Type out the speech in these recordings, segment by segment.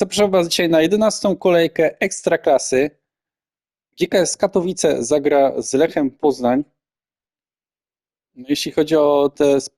Zapraszam Was dzisiaj na 11. kolejkę Ekstraklasy. GKS Katowice zagra z Lechem Poznań. No, jeśli chodzi o te sp-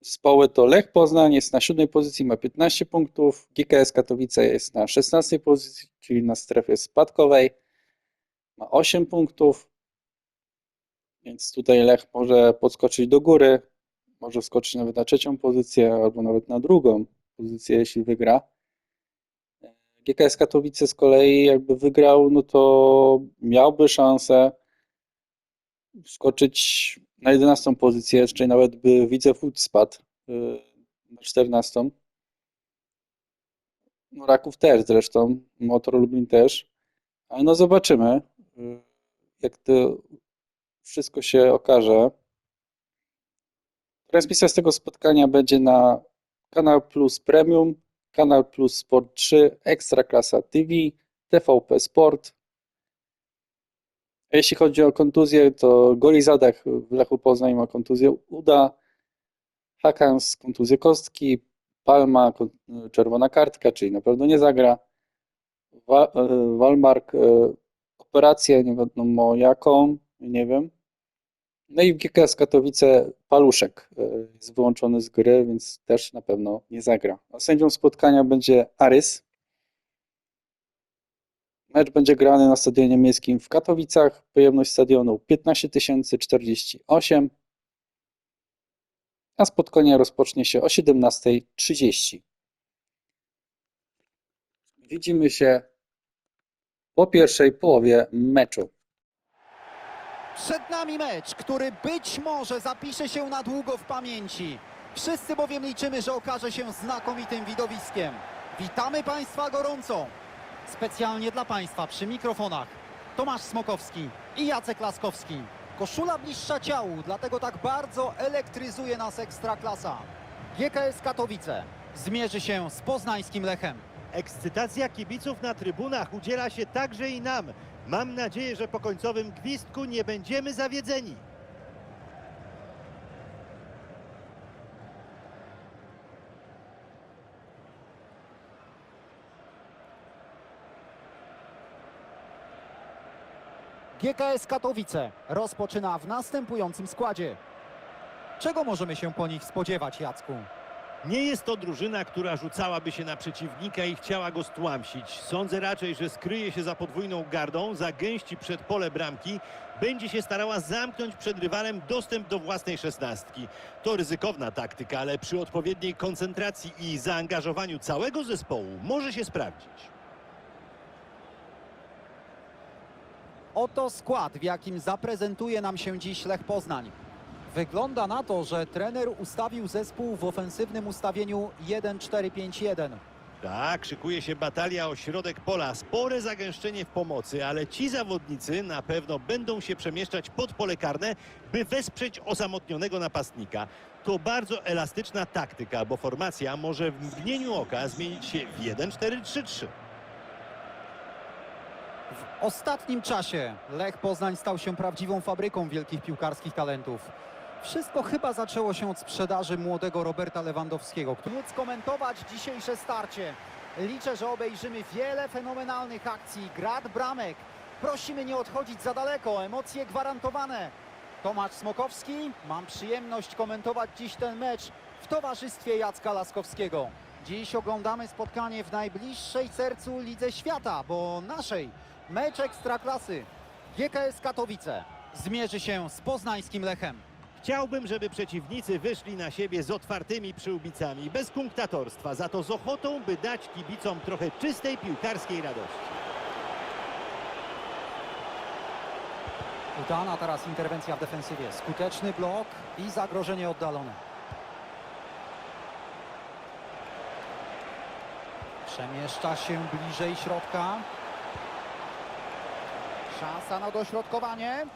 zespoły, to Lech Poznań jest na siódmej pozycji, ma 15 punktów. GKS Katowice jest na 16 pozycji, czyli na strefie spadkowej, ma 8 punktów. Więc tutaj Lech może podskoczyć do góry, może wskoczyć nawet na trzecią pozycję, albo nawet na drugą pozycję, jeśli wygra. GKS Katowice z kolei jakby wygrał, no to miałby szansę skoczyć na 11 pozycję, czyli nawet by Widzew Łódź spadł y, na 14. No Raków też zresztą, Motor Lublin też. Ale no zobaczymy, y, jak to wszystko się okaże. Transmisja z tego spotkania będzie na Kanal Plus Premium, Kanal Plus Sport 3, Ekstraklasa TV, TVP Sport. A jeśli chodzi o kontuzję, to Goli Zadach w Lechu Poznań ma kontuzję uda, Hakans kontuzję kostki, Palma czerwona kartka, czyli na pewno nie zagra, e, Walmark e, operację, nie wiadomo jaką, nie wiem. No i GKS Katowice Paluszek e, jest wyłączony z gry, więc też na pewno nie zagra. Sędzią spotkania będzie Arys. Mecz będzie grany na stadionie miejskim w Katowicach. Pojemność stadionu 15 048. A spotkanie rozpocznie się o 17.30. Widzimy się po pierwszej połowie meczu. Przed nami mecz, który być może zapisze się na długo w pamięci. Wszyscy bowiem liczymy, że okaże się znakomitym widowiskiem. Witamy Państwa gorąco. Specjalnie dla Państwa przy mikrofonach Tomasz Smokowski i Jacek Laskowski. Koszula bliższa ciału, dlatego tak bardzo elektryzuje nas Ekstraklasa. GKS Katowice zmierzy się z poznańskim Lechem. Ekscytacja kibiców na trybunach udziela się także i nam. Mam nadzieję, że po końcowym gwizdku nie będziemy zawiedzeni. GKS Katowice rozpoczyna w następującym składzie. Czego możemy się po nich spodziewać, Jacku? Nie jest to drużyna, która rzucałaby się na przeciwnika i chciała go stłamsić. Sądzę raczej, że skryje się za podwójną gardą, zagęści przed pole bramki, będzie się starała zamknąć przed rywalem dostęp do własnej szesnastki. To ryzykowna taktyka, ale przy odpowiedniej koncentracji i zaangażowaniu całego zespołu może się sprawdzić. Oto skład, w jakim zaprezentuje nam się dziś Lech Poznań. Wygląda na to, że trener ustawił zespół w ofensywnym ustawieniu 1-4-5-1. Tak, szykuje się batalia o środek pola. Spore zagęszczenie w pomocy, ale ci zawodnicy na pewno będą się przemieszczać pod pole karne, by wesprzeć osamotnionego napastnika. To bardzo elastyczna taktyka, bo formacja może w mgnieniu oka zmienić się w 1-4-3-3. W ostatnim czasie Lech Poznań stał się prawdziwą fabryką wielkich piłkarskich talentów. Wszystko chyba zaczęło się od sprzedaży młodego Roberta Lewandowskiego, móc komentować dzisiejsze starcie. Liczę, że obejrzymy wiele fenomenalnych akcji, grad bramek. Prosimy nie odchodzić za daleko, emocje gwarantowane. Tomasz Smokowski, mam przyjemność komentować dziś ten mecz w towarzystwie Jacka Laskowskiego. Dziś oglądamy spotkanie w najbliższej sercu Lidze Świata, bo naszej mecz Ekstraklasy. GKS Katowice zmierzy się z poznańskim Lechem. Chciałbym, żeby przeciwnicy wyszli na siebie z otwartymi przyłbicami, bez kunktatorstwa, za to z ochotą, by dać kibicom trochę czystej piłkarskiej radości. Udana teraz interwencja w defensywie. Skuteczny blok i zagrożenie oddalone. Przemieszcza się bliżej środka. Szansa na dośrodkowanie.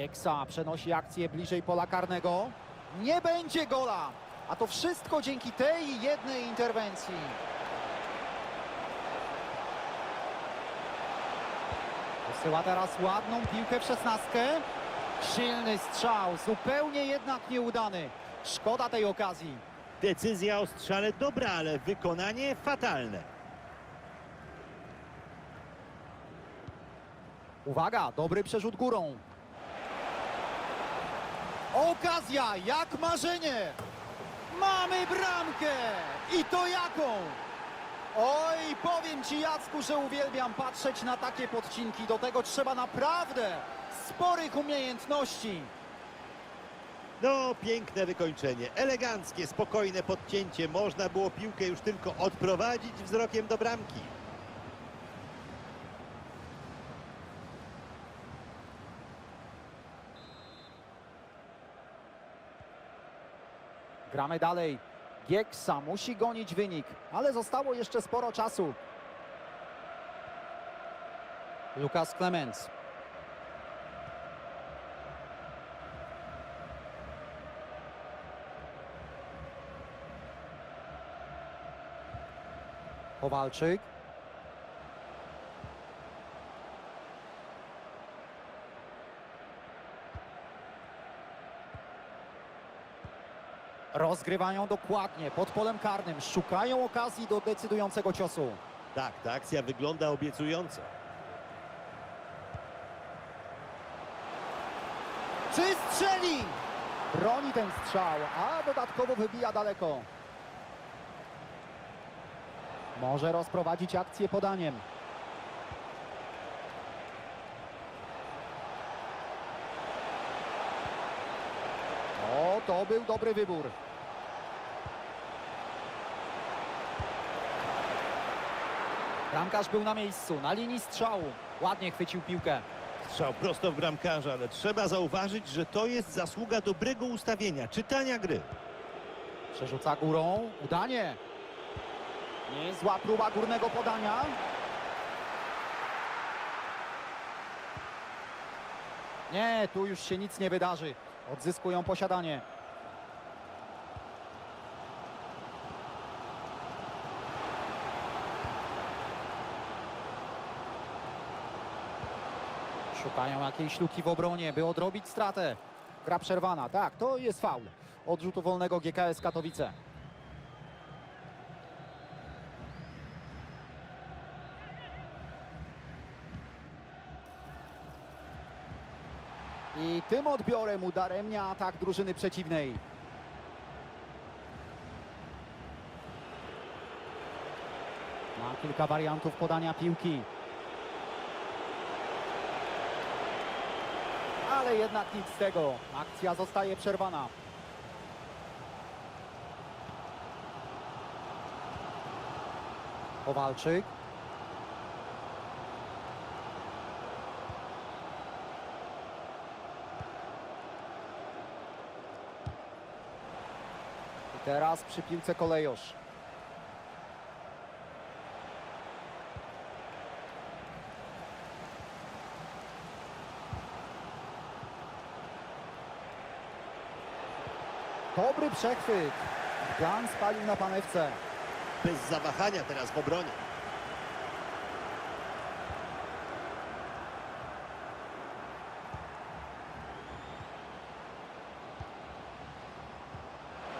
Gieksa przenosi akcję bliżej pola karnego. Nie będzie gola, A to wszystko dzięki tej jednej interwencji. Posyła teraz ładną piłkę w szesnastkę. Silny strzał, zupełnie jednak nieudany. Szkoda tej okazji. Decyzja o strzale dobra, ale wykonanie fatalne. Uwaga, dobry przerzut górą. Okazja, jak marzenie. Mamy bramkę. I to jaką? Oj, powiem Ci Jacku, że uwielbiam patrzeć na takie podcinki. Do tego trzeba naprawdę sporych umiejętności. No, piękne wykończenie, eleganckie, spokojne podcięcie. Można było piłkę już tylko odprowadzić wzrokiem do bramki. Gramy dalej. Gieksa musi gonić wynik, ale zostało jeszcze sporo czasu. Lukas Clemens. Kowalczyk. Rozgrywają dokładnie pod polem karnym. Szukają okazji do decydującego ciosu. Tak, ta akcja wygląda obiecująco. Czy strzeli? Broni ten strzał, a dodatkowo wybija daleko. Może rozprowadzić akcję podaniem. O, to był dobry wybór. Bramkarz był na miejscu, na linii strzału. Ładnie chwycił piłkę. Strzał prosto w bramkarza, ale trzeba zauważyć, że to jest zasługa dobrego ustawienia, czytania gry. Przerzuca górą. Udanie. Niezła próba górnego podania. Nie, tu już się nic nie wydarzy. Odzyskują posiadanie. Szukają jakiejś luki w obronie, by odrobić stratę. Gra przerwana. Tak, to jest faul. Odrzutu wolnego GKS Katowice. I tym odbiorem udaremnia atak drużyny przeciwnej. Ma kilka wariantów podania piłki. Ale jednak nic z tego. Akcja zostaje przerwana. Kowalczyk. I teraz przy piłce kolejosz. Dobry przechwyt. Plan spalił na panewce. Bez zawahania teraz w obronie.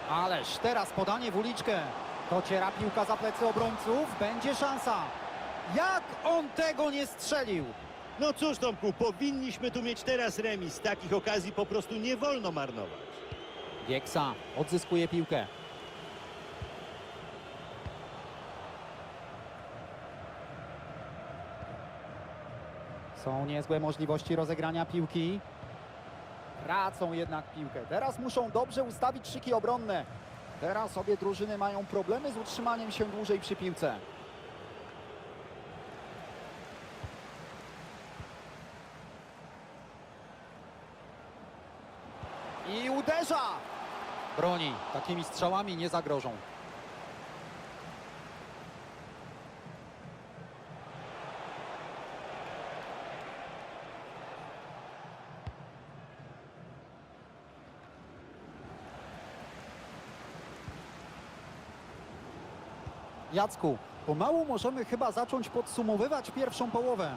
Ależ teraz podanie w uliczkę. Dociera piłka za plecy obrońców. Będzie szansa. Jak on tego nie strzelił? No cóż, Tomku, powinniśmy tu mieć teraz remis. Takich okazji po prostu nie wolno marnować. Gieksa odzyskuje piłkę. Są niezłe możliwości rozegrania piłki. Tracą jednak piłkę. Teraz muszą dobrze ustawić szyki obronne. Teraz obie drużyny mają problemy z utrzymaniem się dłużej przy piłce. I uderza! Broni. Takimi strzałami nie zagrożą. Jacku, pomału możemy chyba zacząć podsumowywać pierwszą połowę.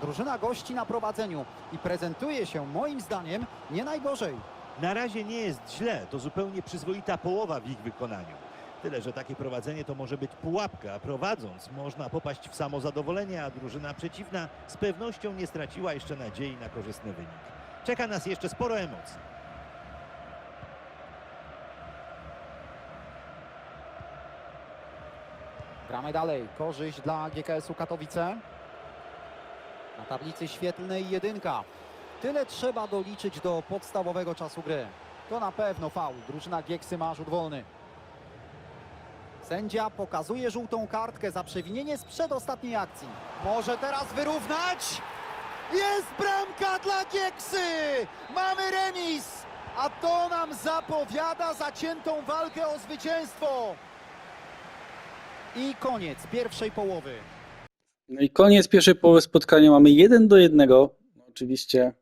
Drużyna gości na prowadzeniu i prezentuje się moim zdaniem nie najgorzej. Na razie nie jest źle, to zupełnie przyzwoita połowa w ich wykonaniu. Tyle, że takie prowadzenie to może być pułapka, a prowadząc można popaść w samozadowolenie, a drużyna przeciwna z pewnością nie straciła jeszcze nadziei na korzystny wynik. Czeka nas jeszcze sporo emocji. Gramy dalej. Korzyść dla GKS-u Katowice. Na tablicy świetlnej jedynka. Tyle trzeba doliczyć do podstawowego czasu gry. To na pewno faul. Drużyna Gieksy ma rzut wolny. Sędzia pokazuje żółtą kartkę za przewinienie z przedostatniej akcji. Może teraz wyrównać? Jest bramka dla Gieksy! Mamy remis! A to nam zapowiada zaciętą walkę o zwycięstwo. I koniec pierwszej połowy. No i koniec pierwszej połowy spotkania. Mamy 1 do 1. No oczywiście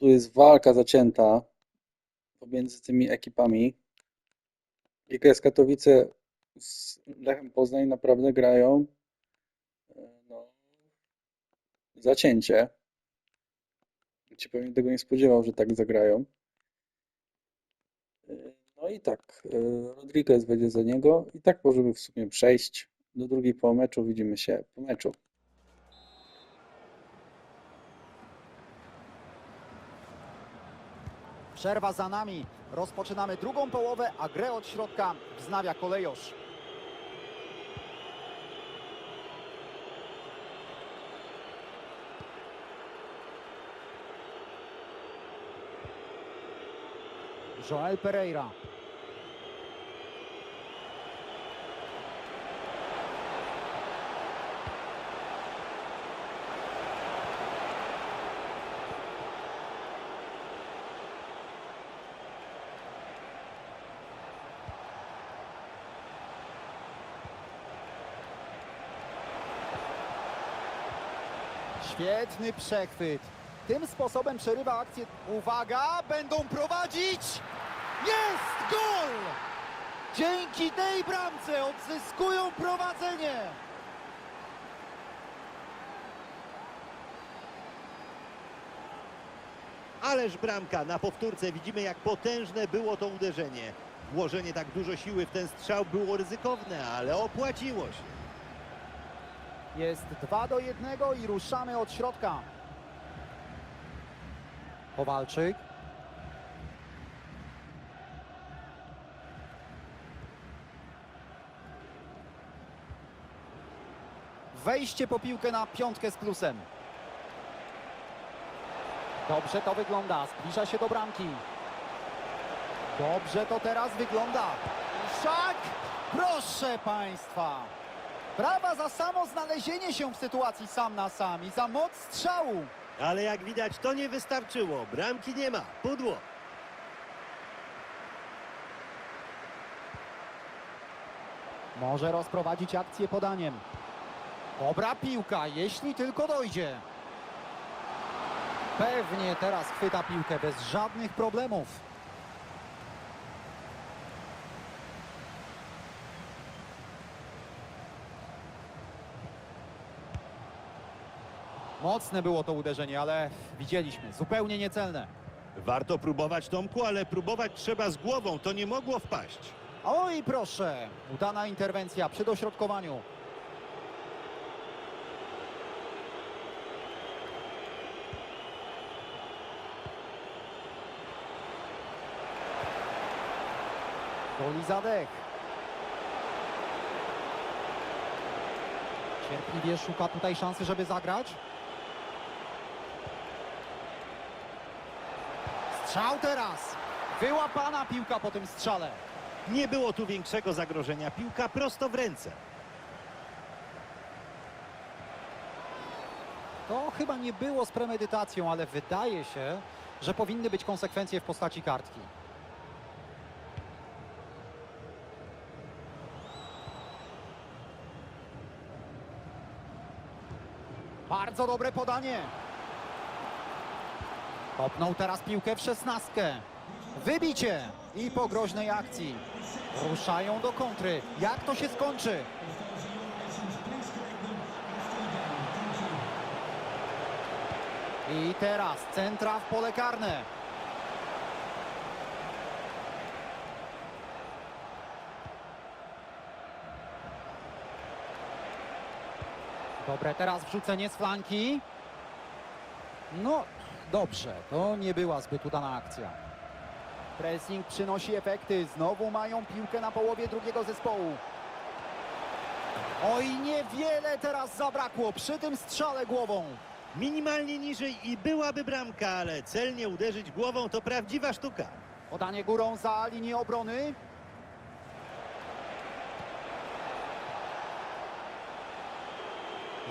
tu jest walka zacięta pomiędzy tymi ekipami. GKS Katowice z Lechem Poznań naprawdę grają e, no, zacięcie. Ci pewnie tego nie spodziewał, że tak zagrają. E, No i tak, e, Rodriguez będzie za niego i tak możemy w sumie przejść do drugiej połowy meczu. Widzimy się po meczu. Przerwa za nami. Rozpoczynamy drugą połowę, a grę od środka wznawia kolejosz. Joel Pereira. Świetny przechwyt. Tym sposobem przerywa akcję. Uwaga, będą prowadzić. Jest gol! Dzięki tej bramce odzyskują prowadzenie. Ależ bramka na powtórce widzimy jak potężne było to uderzenie. Włożenie tak dużo siły w ten strzał było ryzykowne, ale opłaciło się. Jest 2 do 1 i ruszamy od środka. Kowalczyk. Wejście po piłkę na piątkę z plusem. Dobrze to wygląda. Zbliża się do bramki. Dobrze to teraz wygląda. Szak! Proszę Państwa! Brawa za samo znalezienie się w sytuacji sam na sam i za moc strzału. Ale jak widać to nie wystarczyło. Bramki nie ma. Pudło. Może rozprowadzić akcję podaniem. Dobra piłka, jeśli tylko dojdzie. Pewnie teraz chwyta piłkę bez żadnych problemów. Mocne było to uderzenie, ale widzieliśmy, zupełnie niecelne. Warto próbować Tomku, ale próbować trzeba z głową. To nie mogło wpaść. Oj, proszę, udana interwencja przy dośrodkowaniu. Goli zadech. Cierpliwie szuka tutaj szansy, żeby zagrać. Strzał teraz. Wyłapana piłka po tym strzale. Nie było tu większego zagrożenia. Piłka prosto w ręce. To chyba nie było z premedytacją, ale wydaje się, że powinny być konsekwencje w postaci kartki. Bardzo dobre podanie. Popnął teraz piłkę w szesnastkę. Wybicie i po groźnej akcji. Ruszają do kontry. Jak to się skończy? I teraz centra w pole karne. Dobre teraz wrzucenie z flanki. No, dobrze, to nie była zbyt udana akcja. Pressing przynosi efekty. Znowu mają piłkę na połowie drugiego zespołu. Oj, niewiele teraz zabrakło przy tym strzale głową. Minimalnie niżej i byłaby bramka, ale celnie uderzyć głową to prawdziwa sztuka. Podanie górą za linię obrony.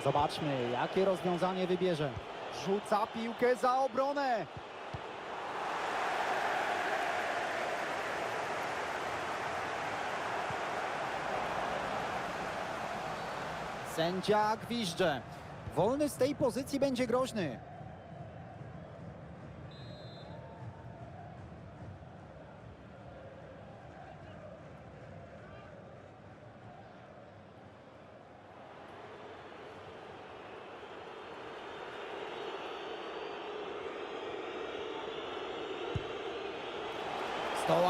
Zobaczmy, jakie rozwiązanie wybierze. Rzuca piłkę za obronę. Sędzia gwizdże. Wolny z tej pozycji będzie groźny.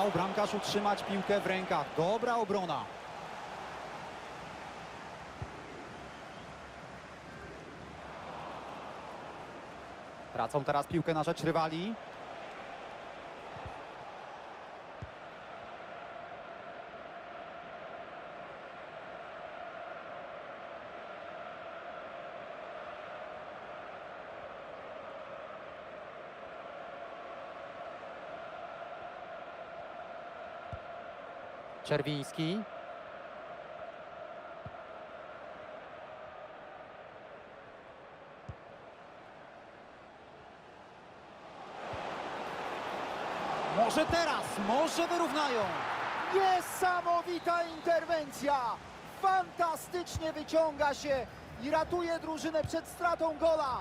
Zdołał bramkarz utrzymać piłkę w rękach. Dobra obrona. Tracą teraz piłkę na rzecz rywali. Czerwiński. Może teraz, może wyrównają. Niesamowita interwencja! Fantastycznie wyciąga się i ratuje drużynę przed stratą gola.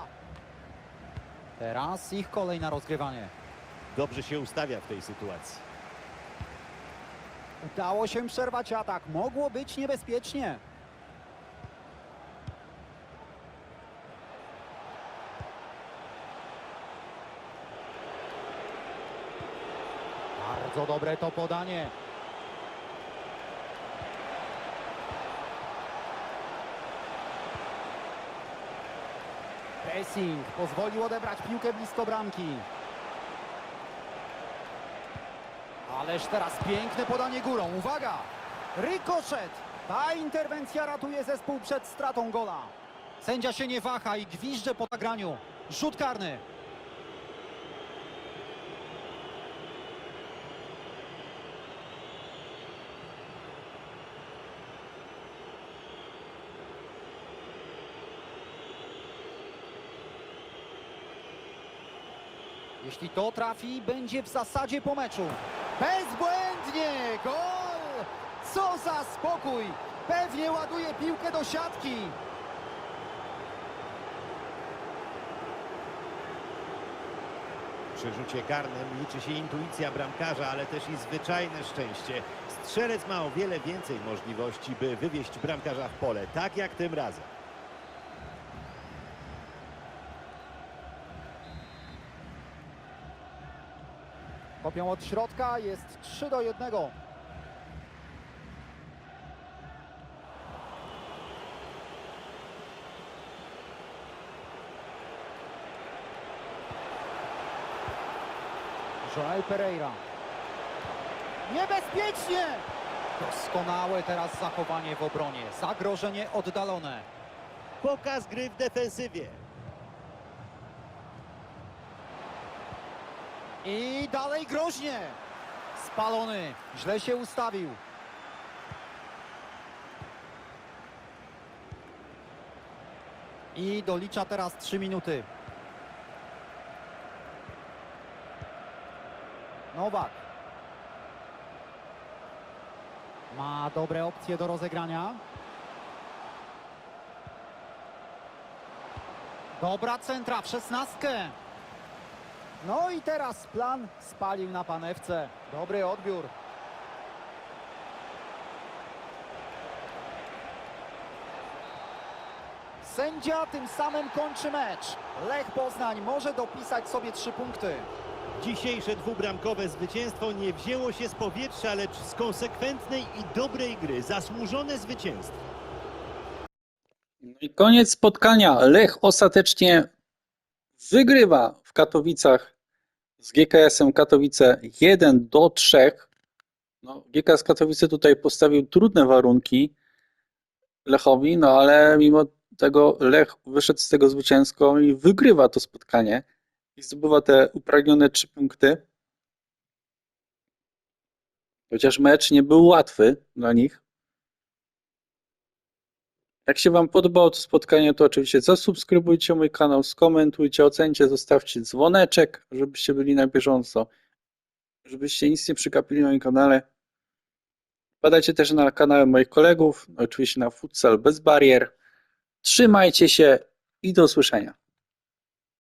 Teraz ich kolej na rozgrywanie. Dobrze się ustawia w tej sytuacji. Udało się przerwać atak. Mogło być niebezpiecznie. Bardzo dobre to podanie. Pressing pozwolił odebrać piłkę blisko bramki. Ależ teraz piękne podanie górą. Uwaga! Rykoszet! Ta interwencja ratuje zespół przed stratą gola. Sędzia się nie waha i gwizdże po nagraniu. Rzut karny. Jeśli to trafi, będzie w zasadzie po meczu. Bezbłędnie! Gol! Co za spokój! Pewnie ładuje piłkę do siatki. Przy rzucie karnym liczy się intuicja bramkarza, ale też i zwyczajne szczęście. Strzelec ma o wiele więcej możliwości, by wywieźć bramkarza w pole, tak jak tym razem. Kopią od środka, jest 3 do 1. Joel Pereira. Niebezpiecznie! Doskonałe teraz zachowanie w obronie. Zagrożenie oddalone. Pokaz gry w defensywie. I dalej groźnie. Spalony. Źle się ustawił. I dolicza teraz 3 minuty. Nowak. Ma dobre opcje do rozegrania. Dobra centra w szesnastkę. No i teraz plan spalił na panewce. Dobry odbiór. Sędzia tym samym kończy mecz. Lech Poznań może dopisać sobie trzy punkty. Dzisiejsze dwubramkowe zwycięstwo nie wzięło się z powietrza, lecz z konsekwentnej i dobrej gry. Zasłużone zwycięstwo. No i koniec spotkania. Lech ostatecznie wygrywa w Katowicach z GKS-em Katowice 1 do 3. No, GKS Katowice tutaj postawił trudne warunki Lechowi, no ale mimo tego Lech wyszedł z tego zwycięsko i wygrywa to spotkanie i zdobywa te upragnione trzy punkty. Chociaż mecz nie był łatwy dla nich. Jak się Wam podobało to spotkanie, to oczywiście zasubskrybujcie mój kanał, skomentujcie, ocencie, zostawcie dzwoneczek, żebyście byli na bieżąco, żebyście nic nie przegapili na moim kanale. Wpadajcie też na kanały moich kolegów, oczywiście na Futsal Bez Barier. Trzymajcie się i do usłyszenia.